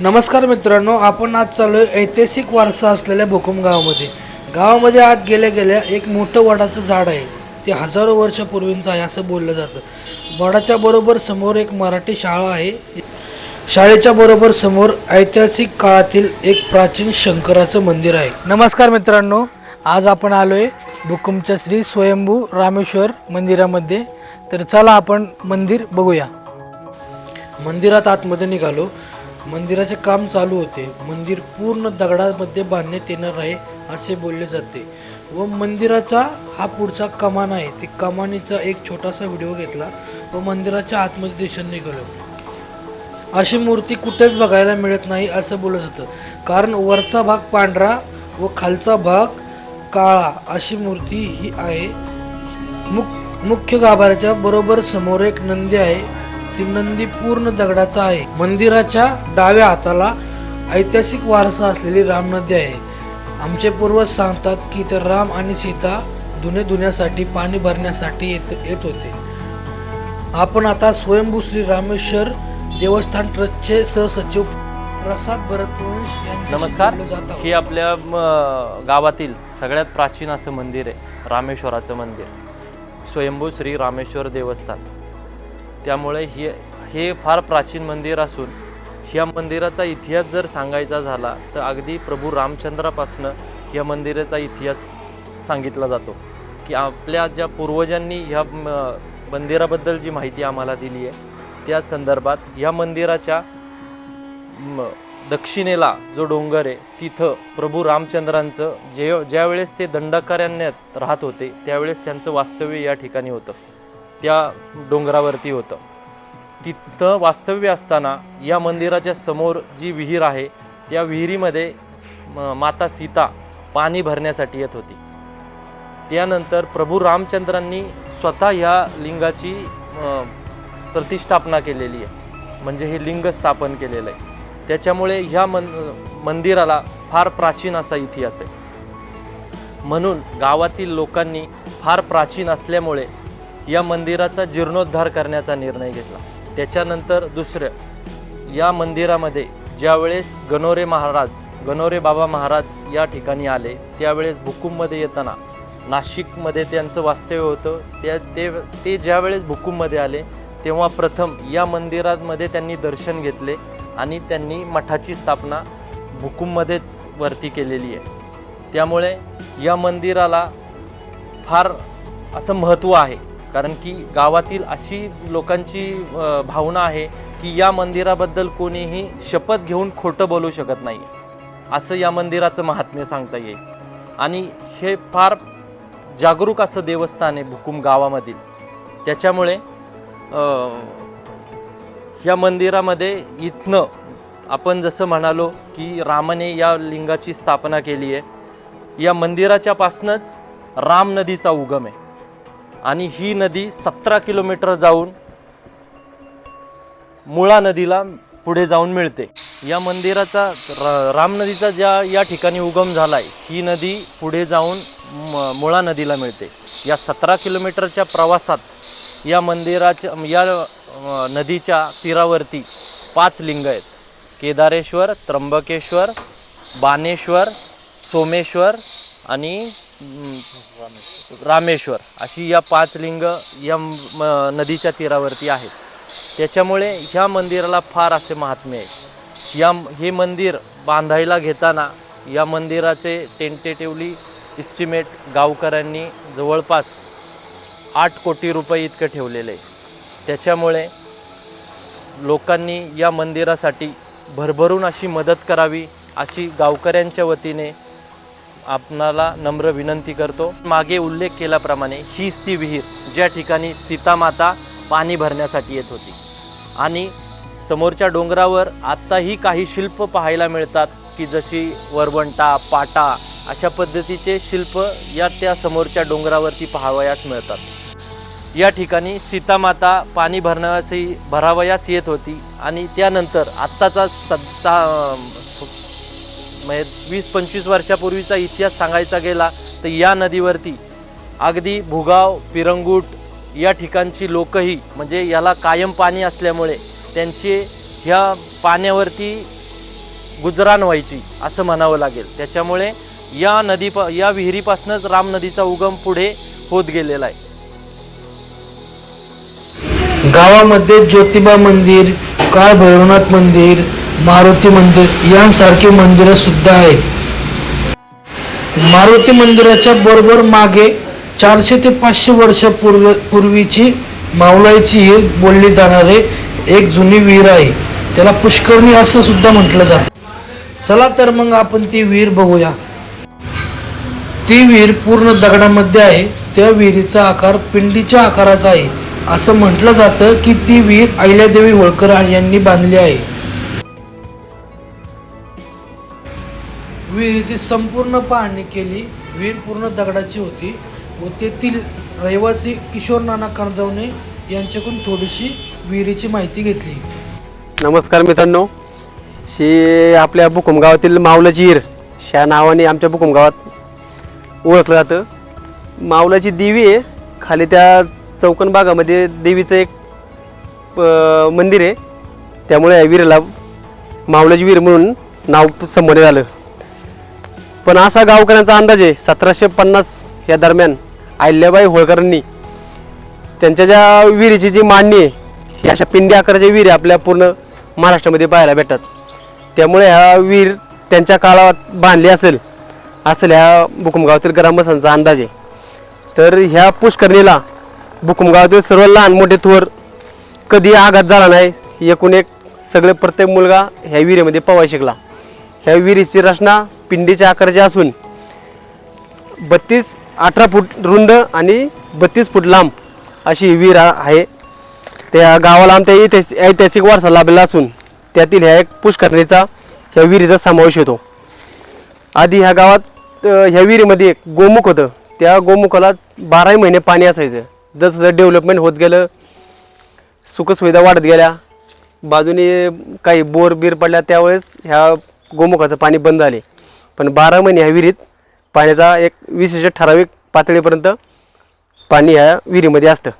नमस्कार मित्रांनो आपण आज चालू आहे ऐतिहासिक वारसा असलेल्या भूकंप गावामध्ये. गावामध्ये आत गेल्या गेल्या एक मोठं वडाचं झाड आहे. ते हजारो वर्षापूर्वींचं आहे असं बोललं जातं. वडाच्या बरोबर समोर एक मराठी शाळा आहे. शाळेच्या बरोबर समोर ऐतिहासिक काळातील एक प्राचीन शंकराचं मंदिर आहे. नमस्कार मित्रांनो आज आपण आलो आहे भुकुमच्या श्री स्वयंभू रामेश्वर मंदिरामध्ये. तर चला आपण मंदिर बघूया. मंदिरात आतमध्ये निघालो. मंदिराचे काम चालू होते. मंदिर पूर्ण दगडामध्ये बांधण्यात येणार आहे असे बोलले जाते. व मंदिराचा हा पुढचा कमान आहे. ते कमानीचा एक छोटासा व्हिडिओ घेतला व मंदिराच्या आतमध्ये दिशेने निघालो. अशी मूर्ती कुठेच बघायला मिळत नाही असं बोलत होतं कारण वरचा भाग पांढरा व खालचा भाग काळा अशी मूर्ती ही आहे. मुख मुख्य गाभाऱ्याच्या बरोबर समोर एक नंदी आहे. ती नंदी पूर्ण दगडाचा आहे. मंदिराच्या डाव्या हाताला ऐतिहासिक वारसा असलेली राम नदी आहे. आमचे पूर्वज सांगतात की तर राम आणि सीता धुणे धुण्यासाठी पाणी भरण्यासाठी येत येत होते. आपण आता स्वयंभू श्री रामेश्वर देवस्थान ट्रस्टचे सहसचिव प्रसाद भरतवंश नमस्कार. ही आपल्या गावातील सगळ्यात प्राचीन असं मंदिर आहे रामेश्वराचं मंदिर. स्वयंभू श्री रामेश्वर देवस्थान. त्यामुळे हे हे फार प्राचीन मंदिर असून ह्या मंदिराचा इतिहास जर सांगायचा झाला तर अगदी प्रभू रामचंद्रापासनं ह्या मंदिराचा इतिहास सांगितला जातो. की आपल्या ज्या पूर्वजांनी ह्या मंदिराबद्दल जी माहिती आम्हाला दिली आहे त्या संदर्भात ह्या मंदिराच्या दक्षिणेला जो डोंगर आहे तिथं प्रभू रामचंद्रांचं जे ज्यावेळेस ते दंडकारण्यात राहत होते त्यावेळेस त्यांचं वास्तव्य या ठिकाणी होतं. त्या डोंगरावरती होतं. तिथं वास्तव्य असताना या मंदिराच्या समोर जी विहीर आहे त्या विहिरीमध्ये म, माता सीता पाणी भरण्यासाठी येत होती. त्यानंतर प्रभू रामचंद्रांनी स्वतः ह्या लिंगाची प्रतिष्ठापना केलेली आहे. म्हणजे हे लिंग स्थापन केलेलं आहे. त्याच्यामुळे ह्या मन मंदिराला फार प्राचीन असा इतिहास आहे. म्हणून गावातील लोकांनी फार प्राचीन असल्यामुळे या मंदिराचा जीर्णोद्धार करण्याचा निर्णय घेतला. त्याच्यानंतर दुसरं या मंदिरामध्ये ज्यावेळेस गणोरे महाराज गणोरे बाबा महाराज या ठिकाणी आले त्यावेळेस भुकुममध्ये येताना नाशिकमध्ये त्यांचं वास्तव्य होतं. त्या ते ते ज्यावेळेस भुकुममध्ये आले तेव्हा प्रथम या मंदिरामध्ये त्यांनी दर्शन घेतले आणि त्यांनी मठाची स्थापना भुकुममध्येच वरती केलेली आहे. त्यामुळे या मंदिराला फार असं महत्त्व आहे. कारण की गावातील अशी लोकांची भावना आहे की या मंदिराबद्दल कोणीही शपथ घेऊन खोटं बोलू शकत नाही. असं या मंदिराचं महात्म्य सांगता येईल. आणि हे फार जागरूक असं देवस्थान आहे भुकुम गावामधील. त्याच्यामुळे या मंदिरामध्ये इथनं आपण जसं म्हणालो की रामाने या लिंगाची स्थापना केली आहे. या मंदिराच्यापासूनच राम नदीचा उगम आहे. आणि ही नदी सतरा किलोमीटर जाऊन मुळा नदीला पुढे जाऊन मिळते. या मंदिराचा राम नदीचा ज्या या ठिकाणी उगम झाला आहे ही नदी पुढे जाऊन म- मुळा नदीला मिळते. या सतरा किलोमीटरच्या प्रवासात या मंदिराच्या या नदीच्या तीरावरती पाच लिंग आहेत. केदारेश्वर त्र्यंबकेश्वर बानेश्वर सोमेश्वर आणि रामेश्वर. अशी या पाच लिंग या म- नदीच्या तीरावरती आहेत. त्याच्यामुळे ह्या मंदिराला फार असे महात्म्य आहे. या हे मंदिर बांधायला घेताना या मंदिराचे टेंटेटिवली इस्टिमेट गावकऱ्यांनी जवळपास आठ कोटी रुपये इतकं ठेवलेलं आहे. त्याच्यामुळे लोकांनी या मंदिरासाठी भरभरून अशी मदत करावी अशी गावकऱ्यांच्या वतीने आपणाला नम्र विनंती करतो. मागे उल्लेख केल्याप्रमाणे हीच ती विहीर ज्या ठिकाणी सीतामाता पाणी भरण्यासाठी येत होती. आणि समोरच्या डोंगरावर आत्ताही काही शिल्प पाहायला मिळतात की जशी वरवंटा पाटा अशा पद्धतीचे शिल्प या त्या समोरच्या डोंगरावरती पाहावयास मिळतात. या ठिकाणी सीतामाता पाणी भरण्यासही भरावयास येत होती आणि त्यानंतर आत्ताचा सत्ता म्हणजे वीस पंचवीस वर्षापूर्वीचा इतिहास सांगायचा गेला तर या नदीवरती अगदी भुगाव पिरंगूट या ठिकाणची लोकही म्हणजे याला कायम पाणी असल्यामुळे त्यांचे ह्या पाण्यावरती गुजराण व्हायची असं म्हणावं लागेल. त्याच्यामुळे या नदी या विहिरीपासूनच राम नदीचा उगम पुढे होत गेलेला आहे. गावामध्ये ज्योतिबा मंदिर काळ भैरवनाथ मंदिर मारुती मंदिर यांसारखी मंदिरं सुद्धा आहेत. मारुती मंदिराच्या बरोबर मागे चारशे ते पाचशे वर्ष पूर्व पूर्वीची मावलाईची हिर बोलली जाणारे एक जुनी विहीर आहे. त्याला पुष्करणी असं सुद्धा म्हटलं जातं. चला तर मग आपण ती विहीर बघूया. ती विहीर पूर्ण दगडामध्ये आहे. त्या विहिरीचा आकार पिंडीच्या आकाराचा आहे. असं म्हटलं जातं की ती विहीर अहिल्यादेवी होळकर यांनी बांधली आहे. विहिरीची संपूर्ण पाहणी केली. विहीर पूर्ण दगडाची होती. व तेथील रहिवासी किशोर नाना कर्जवणे यांच्याकडून थोडीशी विहिरीची माहिती घेतली. नमस्कार मित्रांनो. शी आपल्या बुकुम गावातील मावलाची हिर शा नावाने आमच्या बुकुम गावात ओळखलं जातं. मावलाची देवी आहे. खाली त्या चौकन भागामध्ये देवीचं एक अं, मंदिर आहे. त्यामुळे या विहिरीला मावलाची विहीर म्हणून नाव संबोधण्यात आलं. पण असा गावकऱ्यांचा अंदाज आहे सतराशे पन्नास या दरम्यान अहिल्याबाई होळकरांनी त्यांच्या ज्या विहिरीची जी मांडणी आहे ही अशा पिंडी आकाराच्या विहिरी आपल्या पूर्ण महाराष्ट्रामध्ये पाहायला भेटतात. त्यामुळे ह्या विहीर त्यांच्या काळात बांधली असेल असेल ह्या बुकुमगावातील ग्रामस्थांचा अंदाज आहे. तर ह्या पुष्करणीला बुकुमगावातील सर्व लहान मोठे थोर कधी आघात झाला नाही एकूण एक सगळे प्रत्येक मुलगा ह्या विहिरीमध्ये पवाय शिकला. ह्या विहिरीची रचना पिंडीच्या आकाराचे असून बत्तीस अठरा फूट रुंद आणि बत्तीस फूट लांब अशी ही विहीर आहे. त्या गावाला आमच्या ऐतिहासिक ऐतिहासिक वारसा लाभलेला असून त्यातील ह्या एक पुष्करणीचा ह्या विहिरीचा समावेश होतो. आधी ह्या गावात ह्या विहिरीमध्ये एक गोमुख होतं. त्या गोमुखाला बाराही महिने पाणी असायचं. जसं जसं डेव्हलपमेंट होत गेलं सुखसुविधा वाढत गेल्या बाजूने काही बोर बीर पडल्या त्यावेळेस ह्या गोमुखाचं पाणी बंद झाले. पण बारा महिने ह्या विहिरीत पाण्याचा एक विशिष्ट ठराविक पातळीपर्यंत पाणी ह्या विहिरीमध्ये असतं.